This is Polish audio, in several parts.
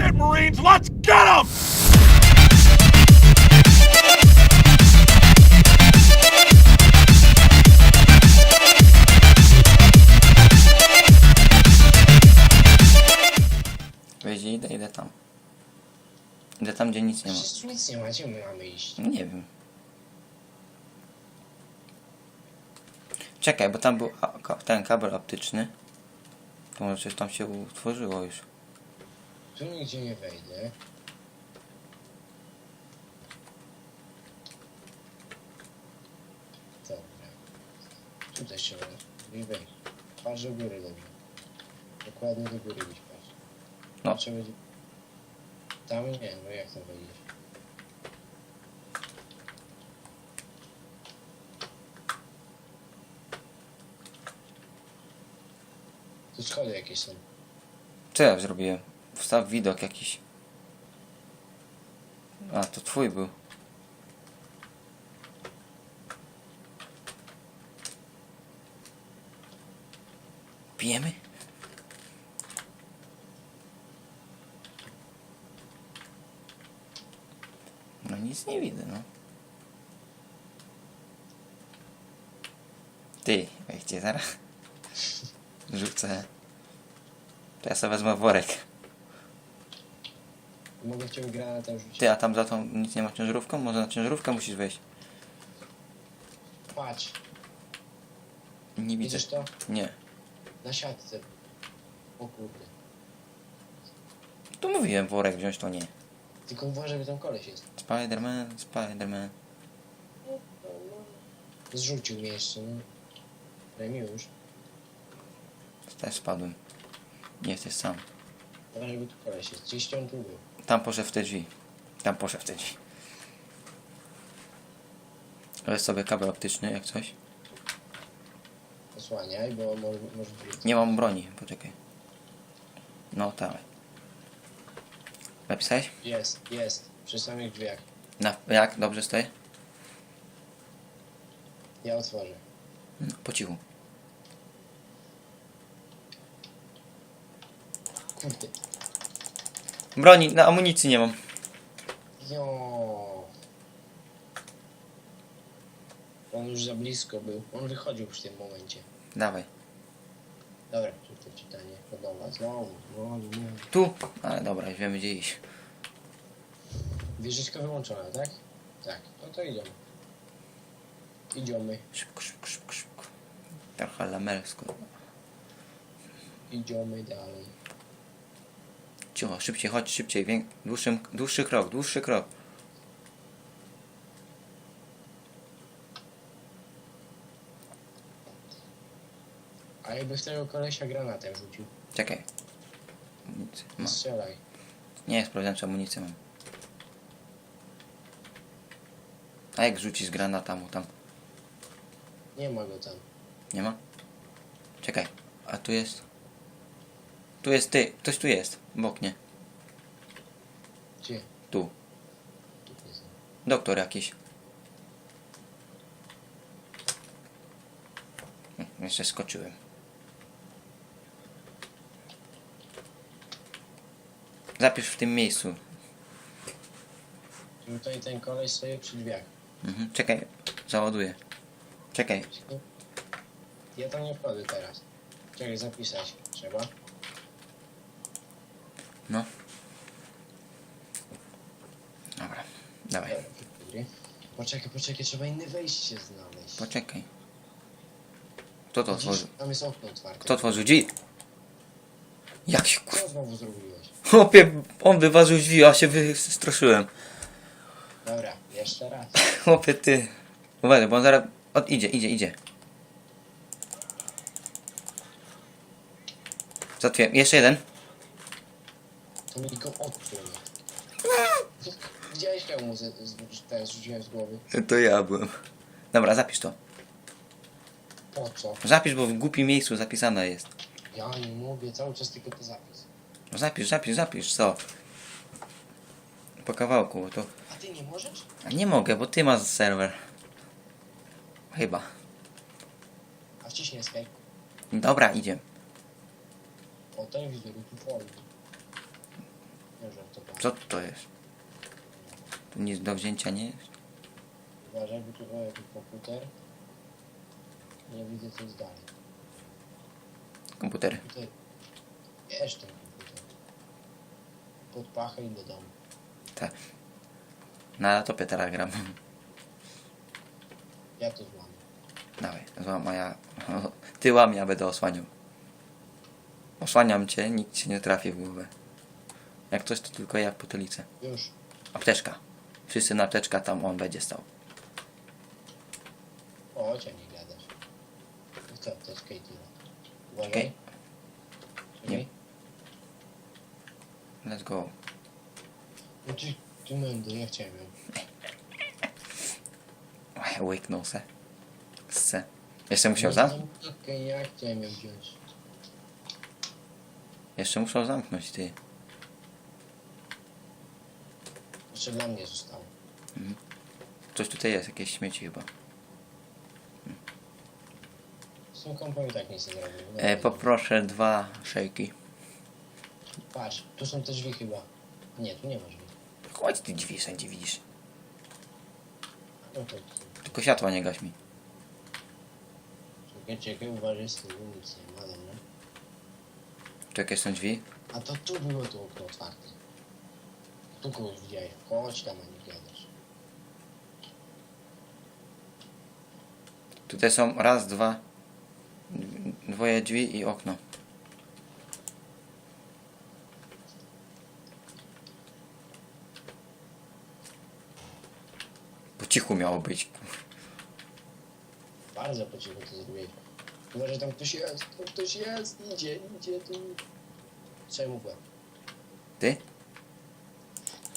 it, Marines! Let's get them! Idę, idę tam. Idę tam, gdzie nic nie ma. Przecież tu nic nie ma, gdzie my mamy iść? Nie wiem. Czekaj, bo tam był a, ka- ten kabel optyczny. To może coś tam się utworzyło już. Tu nigdzie nie wejdę. Dobra. Tutaj trzeba nie wejść. Patrz do góry dobrze. Dokładnie do góry być patrz. No. Trzeba będzie... Tam nie, no jak tam wejdziesz? Tu schody jakieś są. Co ja zrobiłem? Wstaw widok jakiś. A, to twój był. Pijemy? No nic nie widzę, no. Ty, weźcie zaraz. Rzucę. To ja sobie wezmę worek. Mogę w ciebie rzucić. Ty, a tam za tą nic nie ma ciężarówką? Może na ciężarówkę musisz wejść? Patrz, Nie widzę. widzisz to? Nie. Na siatce. O kurde. Tu mówiłem worek wziąć, to nie. Tylko uważaj, bo tam koleś jest. Spiderman, Spiderman. Zrzucił mnie jeszcze, no. Remiusz. Też spadłem. Nie jesteś sam. Uważaj, bo tu koleś jest. Gdzieś on tu był. Tam poszedł w te drzwi. Tam poszedł w te drzwi. Weź sobie kabel optyczny, jak coś. Osłaniaj, bo może, może być. Nie mam broni, poczekaj. No, tak. Napisałeś? Jest, jest. Przy samych drzwiach. Na, jak? Dobrze stoję? Ja otworzę. No, po cichu. Kurde. Broni, na amunicji nie mam. Jo. On już za blisko był. On wychodził w tym momencie. Dawaj. Dobra, to czytanie podoba. Znowu, znowu, nie. Tu. Ale dobra, już wiemy gdzie iść. Wieżyczka wyłączona, tak? Tak. No to idziemy. Idziemy. Szybko, szybko, szybko, szybko. Trochę lamelsko. Idziemy dalej. Cicho, szybciej, chodź szybciej. Dłuższy, dłuższy krok, dłuższy krok. A jakby w tego kolesia granatem rzucił. Czekaj. Amunicję mam. Strzelaj. Nie, sprawdzam czy amunicję mam. A jak rzucisz granata mu tam? Nie ma go tam. Nie ma? Czekaj. A tu jest... Tu jest ty. Ktoś tu jest. Bok nie. Gdzie? Tu. Doktor jakiś. Hm, Jeszcze skoczyłem. Zapisz w tym miejscu. Tutaj ten koleś stoi przy drzwiach. Mhm. Czekaj, załaduję. Czekaj. Ja tam nie wchodzę teraz. Czekaj, zapisać. Trzeba. No. Dobra, dawaj. Poczekaj, poczekaj, trzeba inne wejście znaleźć. Poczekaj. Kto to otworzył? Tam jest okno otwarte. Kto otworzył drzwi? Jak się kur... Co znowu zrobiłeś? Chłopie, on wyważył drzwi, a się wystraszyłem. Dobra, jeszcze raz. Chłopie, ty. Uważaj, bo on zaraz... O, idzie, idzie, idzie. Zatwieram. Jeszcze jeden. To mi tylko odpłynie. Widziałeś hełmu z, z, ten zrzuciłem z głowy? To ja byłem. Dobra, zapisz to. Po co? Zapisz, bo w głupim miejscu zapisane jest. Ja nie mówię, cały czas tylko to zapis. No Zapisz, zapisz, zapisz, co? Po kawałku, bo to... A ty nie możesz? A nie mogę, bo ty masz serwer. Chyba. A wciśnij escape. Dobra, idziemy. O, telewizor, tu folii. Nie, Co to jest? Tu nic do wzięcia nie jest? Uważaj, bo tu o, jaki komputer. Nie widzę co jest dalej. Komputery. Tutaj. Wiesz ten komputer. Pod pachę i do domu. Tak. Na laptopie teraz gram. Ja to złamię. Dawaj, złam, a ja... Ty łam, ja będę osłaniał. Osłaniam cię, nikt ci nie trafi w głowę. Jak coś, to tylko ja w potylicę. Już. Apteczka. Wszyscy na apteczka, tam on będzie stał. O, cię nie gadasz. Chcę apteczkę i tyle. Uważaj. Okej. Nie. Let's go. No ty, ty mędy, ja chciałem ją. Oj, Łyknął se. Se. Jeszcze musiał zamknąć? Okej, ja chciałem ją wziąć. Jeszcze muszą zamknąć, ty. Jeszcze dla mnie zostało. Coś tutaj jest, jakieś śmieci chyba. Z kompą i tak nic nie zrobię. E, poproszę dwa szejki. Patrz, tu są te drzwi chyba. Nie, tu nie ma drzwi. Chodź ty drzwi wszędzie widzisz. No to Tylko światła nie gaś mi. czekaj, czekaj, uważaj z tyłu, nic nie ma, dobra. Jakieś są drzwi? A to tu było to okno otwarte. Tu kogoś widziałeś. Chodź tam, a nie gadasz. Tutaj są raz, dwa, dwoje drzwi i okno. Po cichu miało być. Bardzo po cichu to zrobiłeś. Uważaj, tam ktoś jest, tam ktoś jest, idzie, idzie tu. Czemu byłem? Ty?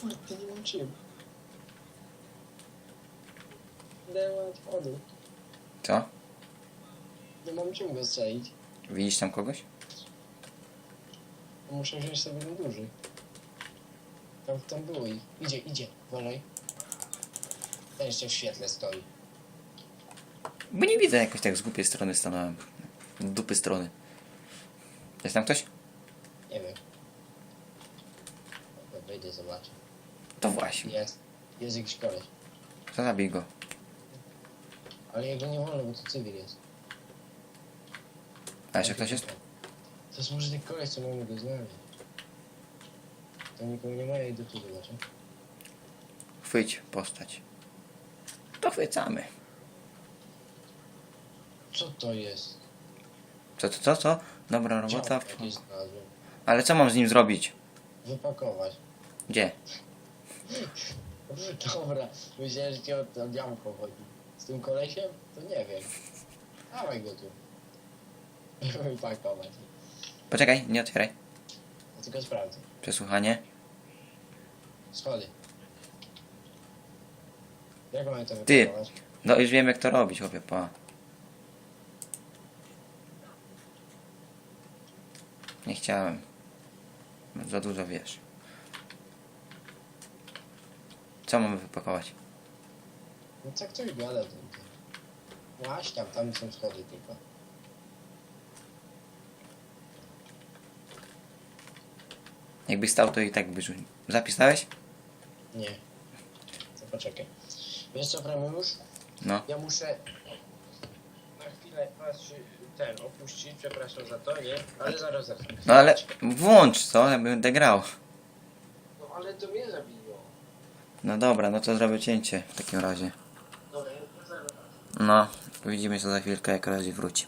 Kurde, nie mam czym. Nie ma odchodu. Co? Nie mam czym go strzelić. Widzisz tam kogoś? Muszę wziąć sobie ten duży. Tam, tam było ich. Idzie, idzie, uważaj. Ten jeszcze w świetle stoi. Bo nie widzę jakoś tak z głupiej strony stanąłem. Z dupy strony. Jest tam ktoś? Nie wiem. Wejdę, zobaczę. To właśnie. Jest. Jest jakiś koleś. To zabij go. Ale jego nie wolno, bo to cywil jest. A jeszcze ktoś jest? To jest może ten koleś, co mamy go znaleźć. To nikogo nie ma, ja idę tu zobaczę. Chwyć postać. To chwycamy. Co to jest? Co, co, co, co? Dobra robota. Ciało jakieś znalazłem. Ale co mam z nim zrobić? Wypakować. Gdzie? Dobra, myślałem, że ci o to działko chodzi. Z tym kolesiem? To nie wiem. Dawaj go tu. Wypakować. Poczekaj, nie otwieraj. Ja tylko sprawdzę. Przesłuchanie. Schody. Jak mamy to Ty. wypakować? No już wiem jak to robić, chłopie, pa. Nie chciałem. Za dużo wiesz. Co mamy wypakować? No co ktoś gada ten ten. Łaś tam, tam są schody tylko. Jakbyś stał, to i tak byś... Zapisałeś? Nie. To poczekaj. Wiesz co, Premiusz? No. Ja muszę na chwilę patrzy, ten opuścić, przepraszam za to, nie? Ale zaraz, zaraz. No ale włącz to, ja będę grał. No ale to mnie zabiło. No dobra, no to zrobię cięcie w takim razie. No, widzimy się za chwilkę, jak razie wróci.